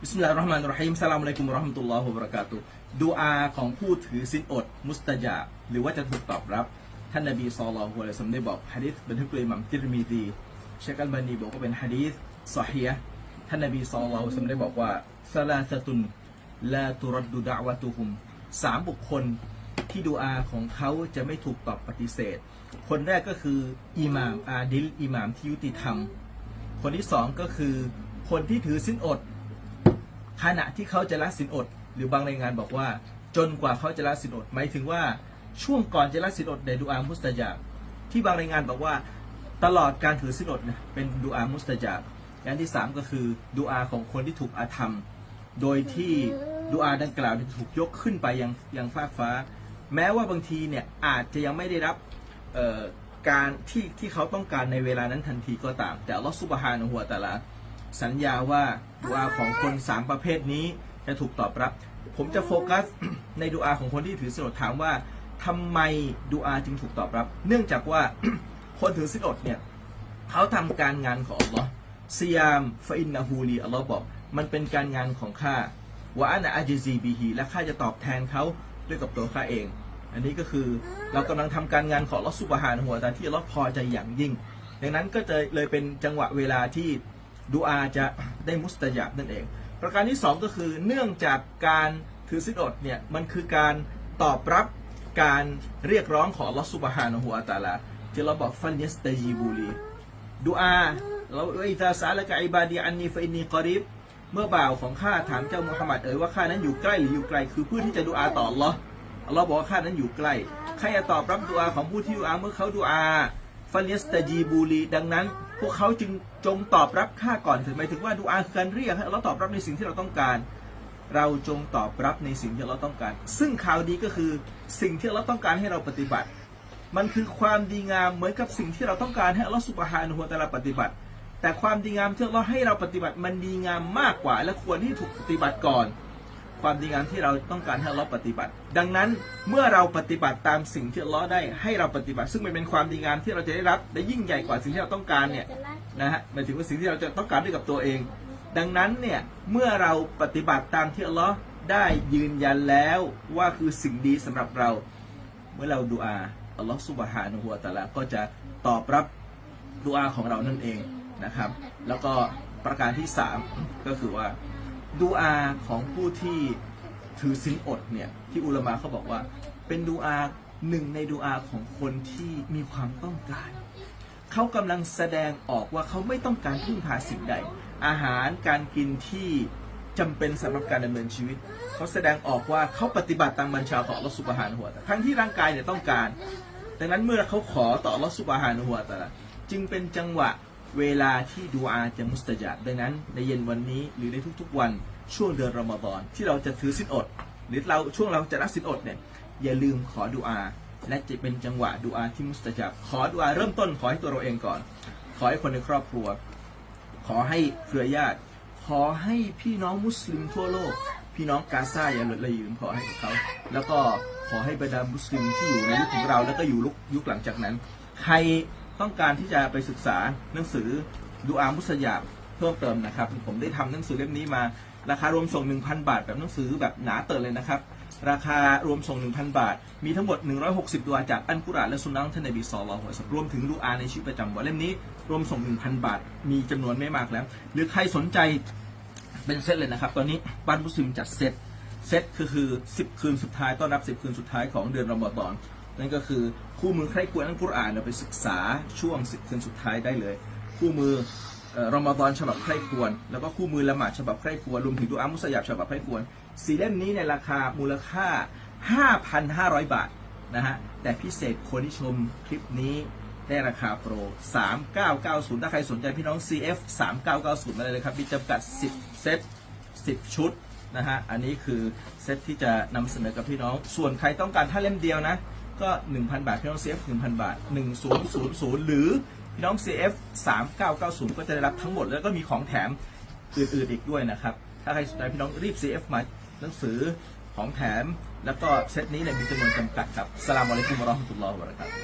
บิสมิลลาฮิรเราะห์มานิรเราะฮีมสลามอะลัยกุมวะเราะห์มะตุลลอฮ์วะบะเราะกาตุดูอาของผู้ถือศีลอดมุสตะญาบหรือว่าจะถูกตอบรับ ท่านนบีศ็อลลัลลอฮุอะลัยฮิวะซัลลัมได้บอกหะดีษบันทึกโดยอิหม่ามติรมิซีเชคอัลบานีบอกว่าเป็นหะดีษซอฮีฮ์ท่านนบีศ็อลลัลลอฮุอะลัยฮิวะซัลลัมได้บอกว่าซะลาซะตุนลาตุรัดดุดะวะตุฮุมสามบุคคลที่ดูอาของเขาจะไม่ถูกตอบปฏิเสธ คนแรกก็คืออิหม่ามอาดิลอิหม่ามที่ยุติธรรม คนที่สองก็คือคนที่ถือสินอด ขณะที่เขาจะละสินอด หรือบางรายงานบอกว่า จนกว่าเขาจะละสินอด หมายถึงว่าช่วงก่อนจะละสินอดในดูอามุสตะญาบที่บางรายงานบอกว่าตลอดการถือสินอดเนี่ยเป็นดูอามุสตะญาบอย่างที่สามก็คือดูอาของคนที่ถูกอาธรรม โดยที่ดูอาดังกล่าวถูกยกขึ้นไปยังยังฟากฟ้า แม้ว่าบางทีเนี่ยอาจจะยังไม่ได้รับการที่ที่เขาต้องการในเวลานั้นทันทีก็ตาม แต่ลอฮฺซุบฮานะฮูวะตะอาลา สัญญาว่าดูอาของคนสามประเภทนี้จะถูกตอบรับ ผมจะโฟกัสในดูอาของคนที่ถือสินอดถามว่าทำไมดูอาจึงถูกตอบรับ เนื่องจากว่าคนถือสินอดเนี่ยเขาทำการงานของอัลลอฮ์ซิยามฟอินนาฮูลีอัลลอฮ์บอก มันเป็นการงานของข้าวะอานะอาจซีบีฮีและข้าจะตอบแทนเขาด้วยกับตัวข้าเอง อันนี้ก็คือเรากำลังทำการงานของลอฮ์ซุบฮานะฮูวตาที่ลอพอใจอย่างยิ่ง ดังนั้นก็จะเลยเป็นจังหวะเวลาที่ ดูอาจะได้มุสตะญาบนั่นเอง ประการที่สองก็คือเนื่องจากการถือสินอดเนี่ยมันคือการตอบรับการเรียกร้องของลอสุบฮานะฮูวตาลาที่เราบอกฟันยัสตะจีบูลีดูอาเราอิตาสาละกะอิบาดีอันนีฟอินนีกอริบเมื่อบ่าวของข้าถามเจ้ามุฮัมมัดเอ๋ยว่าข้านั้นอยู่ใกล้หรืออยู่ไกล คือเพื่อที่จะดูอาต่ออัลลอฮ์อัลลอฮ์บอกว่าข้านั้นอยู่ใกล้ใครจะตอบรับดูอาของผู้ที่ดูอาเมื่อเขาดูอาฟันยัสตะจีบูลีดังนั้น พวกเขาจึงจงตอบรับข้าก่อนถึงหมายถึงว่าดูอาคือการเรียกให้เราตอบรับในสิ่งที่เราต้องการ เราจงตอบรับในสิ่งที่เราต้องการ ซึ่งข่าวดีก็คือสิ่งที่เราต้องการให้เราปฏิบัติ มันคือความดีงามเหมือนกับสิ่งที่เราต้องการให้อัลลอฮฺสุบฮานะฮูวะตะอาลาปฏิบัติ แต่ความดีงามที่เราให้เราปฏิบัติมันดีงามมากกว่า และควรที่ถูกปฏิบัติก่อน ความดีงามที่เราต้องการให้เราปฏิบัติ ดังนั้นเมื่อเราปฏิบัติตามสิ่งที่เราได้ให้เราปฏิบัติ ซึ่งมันเป็นความดีงามที่เราจะได้รับและยิ่งใหญ่กว่าสิ่งที่เราต้องการเนี่ยนะฮะหมายถึงว่าสิ่งที่เราจะต้องการด้วยกับตัวเอง ดังนั้นเนี่ยเมื่อเราปฏิบัติตามที่อัลลอฮ์ได้ยืนยันแล้วว่าคือสิ่งดีสำหรับเรา เมื่อเราดูอาอัลลอฮ์สุบฮานะฮูวะตะอาลาก็จะตอบรับดูอาของเรานั่นเองนะครับ แล้วก็ประการที่สามก็คือว่า ดูอาของผู้ที่ถือสินอดเนี่ยที่อุลามะเขาบอกว่า เป็นดูอาหนึ่งในดูอาของคนที่มีความต้องการ เขากำลังแสดงออกว่าเขาไม่ต้องการพึ่งพาสิ่งใด อาหารการกินที่จำเป็นสำหรับการดำเนินชีวิต เขาแสดงออกว่าเขาปฏิบัติตามบัญชาของอัลอสุบฮานะฮูวตะอาลาทั้งที่ร่างกายเนี่ยต้องการ ดังนั้นเมื่อเขาขอต่ออัลอสุบฮานะฮูวะตะจึงเป็นจังหวะ เวลาที่ดูอาจะมุสตะญาบดังนั้น ในเย็นวันนี้หรือในทุกๆวันช่วงเดือนรอมฎอนที่เราจะถือสินอด หรือเราช่วงเราจะรับสินอดเนี่ยอย่าลืมขอดูอา และจะเป็นจังหวะดูอาที่มุสตะญาบขอดูอาเริ่มต้นขอให้ตัวเราเองก่อน ขอให้คนในครอบครัว ขอให้เครือญาติ ขอให้พี่น้องมุสลิมทั่วโลก พี่น้องกาซาอย่าหลุดเลยยืมขอให้เขาแล้วก็ขอให้บรรดามุสลิมที่อยู่ในยุคของเราแล้วก็อยู่ยุคหลังจากนั้น ใคร ต้องการที่จะไปศึกษาหนังสือดูอามุสยาบเพิ่มเติมนะครับ ผมได้ทำหนังสือเล่มนี้มา ราคารวมส่ง 1,000 บาท แบบหนังสือแบบหนาเติร์เลยนะครับ ราคารวมส่ง 1,000 บาท มีทั้งหมด 160ตัวจากอันกุรอานและสุนนะขท่านนบีศ็อลลัลลอฮุอะลัยฮิวะซัลลัมรวมถึงดูอาในชีวิตประจำวันเล่มนี้ รวมส่ง 1,000 บาท มีจำนวนไม่มากแล้ว หรือใครสนใจเป็นเซตเลยนะครับ ตอนนี้บ้านมุสลิมจัดเซตเซตคือคือ 10 คืนสุดท้ายต้อนรับ 10 คืนสุดท้ายของเดือนรอมฎอน นั่นก็คือคู่มือใครควรอันกุรอานเราไปศึกษาช่วง10คืนสุดท้ายได้เลย คู่มือรอมฎอนฉบับใครควร แล้วก็คู่มือละหมาดฉบับใครควรรวมถึงดูอามุสยาบฉบับใครควรสี่เล่มนี้ในราคามูลค่า 5,500 บาทนะฮะแต่พิเศษคนที่ชมคลิปนี้ได้ราคาโปร 3990 ถ้าใครสนใจพี่น้อง CF 3990 มาเลยนะครับมีจำกัด 10 เซต 10 ชุดนะฮะ อันนี้คือเซตที่จะนำเสนอกับพี่น้อง ส่วนใครต้องการถ้าเล่มเดียวนะ ก็ 1,000 บาทพี่น้อง CF 1,000 บาท 1000 หรือพี่น้อง CF 3990 ก็จะได้รับทั้งหมดแล้วก็มีของแถมอื่นๆอีกด้วยนะครับ ถ้าใครสนใจพี่น้องรีบ CF มาหนังสือของแถม แล้วก็เซตนี้เนี่ยมีจำนวนจำกัดครับสลามอะลัยกุมวะเราะห์มะตุลลอฮ์วะบะเราะกาตุฮ์